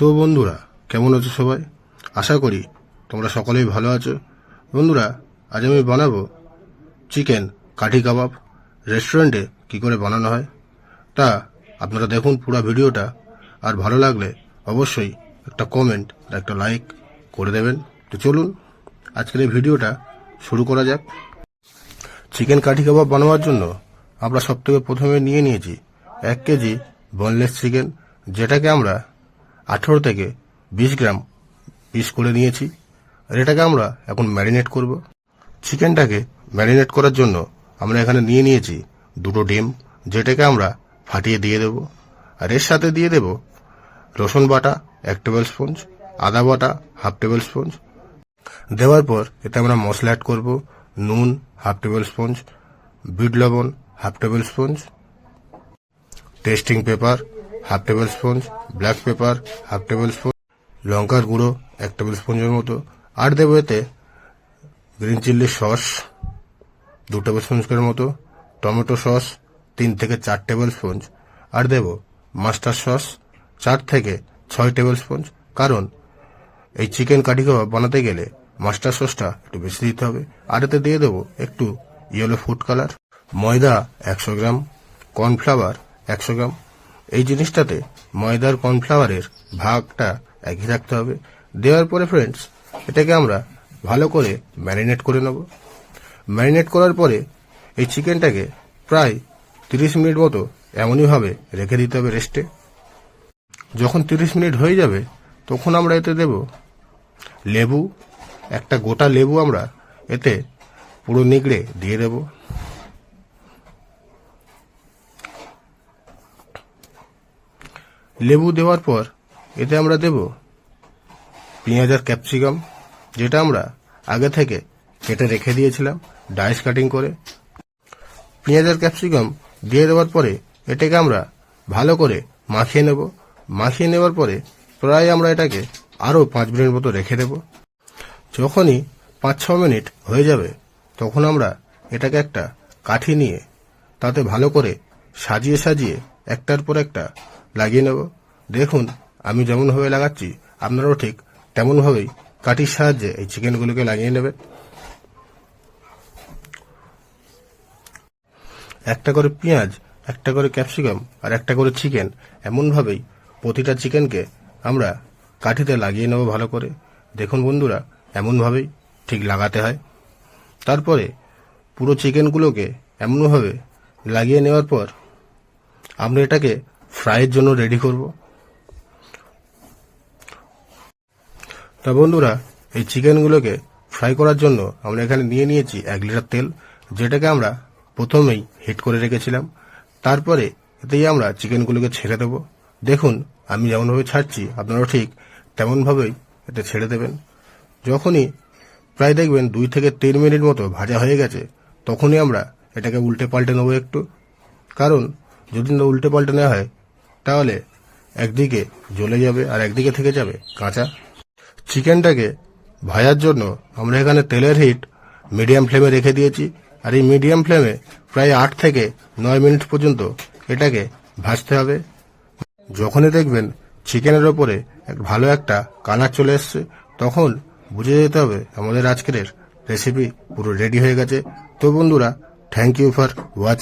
তো বন্ধুরা, কেমন আছো সবাই? আশা করি তোমরা সকলেই ভালো আছো। বন্ধুরা, আজ আমি বানাবো চিকেন কাঠি কাবাব। রেস্টুরেন্টে কি করে বানানো হয় তা আপনারা দেখুন পুরো ভিডিওটা। আর ভালো লাগলে অবশ্যই একটা কমেন্ট আর একটা লাইক করে দেবেন। তো চলুন, আজকের এই ভিডিওটা শুরু করা যাক। চিকেন কাঠি কাবাব বানানোর জন্য আমরা সব থেকে প্রথমে নিয়ে নিয়েছি এক কেজি বোনলেস চিকেন যেটাকে আমরা আঠেরো থেকে বিশ গ্রাম পিস করে নিয়েছি। আর এটাকে আমরা এখন ম্যারিনেট করব। চিকেনটাকে ম্যারিনেট করার জন্য আমরা এখানে নিয়ে নিয়েছি দুটো ডিম, যেটাকে আমরা ফাটিয়ে দিয়ে দেব। আর এর সাথে দিয়ে দেব রসুন বাটা এক টেবিল স্পঞ্জ আদা বাটা হাফ টেবিল স্পঞ্জ দেওয়ার পর এতে আমরা মশলা অ্যাড করব, নুন হাফ টেবিল স্পঞ্জ বিট লবণ half tablespoon tasting pepper half tablespoon black pepper, half tablespoon লঙ্কার গুঁড়ো, এক টেবিল স্পঞ্জের মতো। আর দেবো এতে গ্রিন চিল্লি সস, দু টেবিল স্পঞ্জের মতো, টমেটো সস, তিন থেকে চার টেবিল স্পঞ্জ আর দেব মাস্টার সস, চার থেকে ছয় টেবিল স্পঞ্জ কারণ এই চিকেন কাঠি কাবাব বানাতে গেলে মাস্টার সসটা একটু বেশি দিতে হবে। আর এতে দিয়ে দেবো একটু ইয়েলো ফুড কালার, ময়দা একশো গ্রাম, কর্নফ্লাওয়ার একশো গ্রাম এই জিনিসটাতে ময়দার কর্নফ্লাওয়ারের ভাগটা একই রাখতে হবে। দেওয়ার পরে ফ্রেন্ডস এটাকে আমরা ভালো করে ম্যারিনেট করে নেব। ম্যারিনেট করার পরে এই চিকেনটাকে প্রায় তিরিশ মিনিট মতো এমনইভাবে রেখে দিতে হবে রেস্টে যখন তিরিশ মিনিট হয়ে যাবে, তখন আমরা এতে দেব লেবু, একটা গোটা লেবু আমরা এতে পুরো নিগড়ে দিয়ে দেব। লেবু দেওয়ার পর এতে আমরা দেব পেঁয়াজ আর ক্যাপসিকাম, যেটা আমরা আগে থেকে কেটে রেখে দিয়েছিলাম, ডাইস কাটিং করে। পেঁয়াজ আর ক্যাপসিকাম দিয়ে দেওয়ার পরে এটাকে আমরা ভালো করে মাখিয়ে নেব। মাখিয়ে নেওয়ার পরে প্রায় আমরা এটাকে আরও পাঁচ মিনিট মতো রেখে দেব। যখনই পাঁচ ছ মিনিট হয়ে যাবে, তখন আমরা এটাকে একটা কাঠি নিয়ে তাতে ভালো করে সাজিয়ে সাজিয়ে একটার পর একটা লাগিয়ে নেব। দেখুন, আমি যেমনভাবে লাগাচ্ছি, আপনারাও ঠিক তেমনভাবেই কাঠির সাহায্যে এই চিকেনগুলোকে লাগিয়ে নেবেন। একটা করে পেঁয়াজ, একটা করে ক্যাপসিকাম আর একটা করে চিকেন এমনভাবেই প্রতিটা চিকেনকে আমরা কাঠিতে লাগিয়ে নেব ভালো করে। দেখুন বন্ধুরা, এমনভাবেই ঠিক লাগাতে হয়। তারপরে পুরো চিকেনগুলোকে এমনভাবে লাগিয়ে নেওয়ার পর আমরা এটাকে ফ্রাইয়ের জন্য রেডি করব। তা বন্ধুরা, এই চিকেনগুলোকে ফ্রাই করার জন্য আমরা এখানে নিয়ে নিয়েছি এক লিটার তেল, যেটাকে আমরা প্রথমেই হিট করে রেখেছিলাম। তারপরে এতেই আমরা চিকেনগুলোকে ছেড়ে দেব। দেখুন, আমি যেমনভাবে ছাড়ছি, আপনারাও ঠিক তেমনভাবেই এতে ছেড়ে দেবেন। যখনই প্রায় দেখবেন দুই থেকে তিন মিনিট মতো ভাজা হয়ে গেছে, তখনই আমরা এটাকে উল্টে পাল্টে নেব একটু। কারণ যদি না উল্টে পাল্টে নেওয়া হয় তাহলে একদিকে জ্বলে যাবে আর একদিকে থেকে যাবে কাঁচা। চিকেনটাকে ভাজার জন্য আমরা এখানে তেলের হিট মিডিয়াম ফ্লেমে রেখে দিয়েছি আর এই মিডিয়াম ফ্লেমে প্রায় আট থেকে নয় মিনিট পর্যন্ত এটাকে ভাজতে হবে। যখনই দেখবেন চিকেনের ওপরে এক ভালো একটা কালার চলে এসছে, তখন বুঝে যেতে হবে আমাদের আজকের রেসিপি পুরো রেডি হয়ে গেছে। তো বন্ধুরা থ্যাংক ইউ ফর ওয়াচ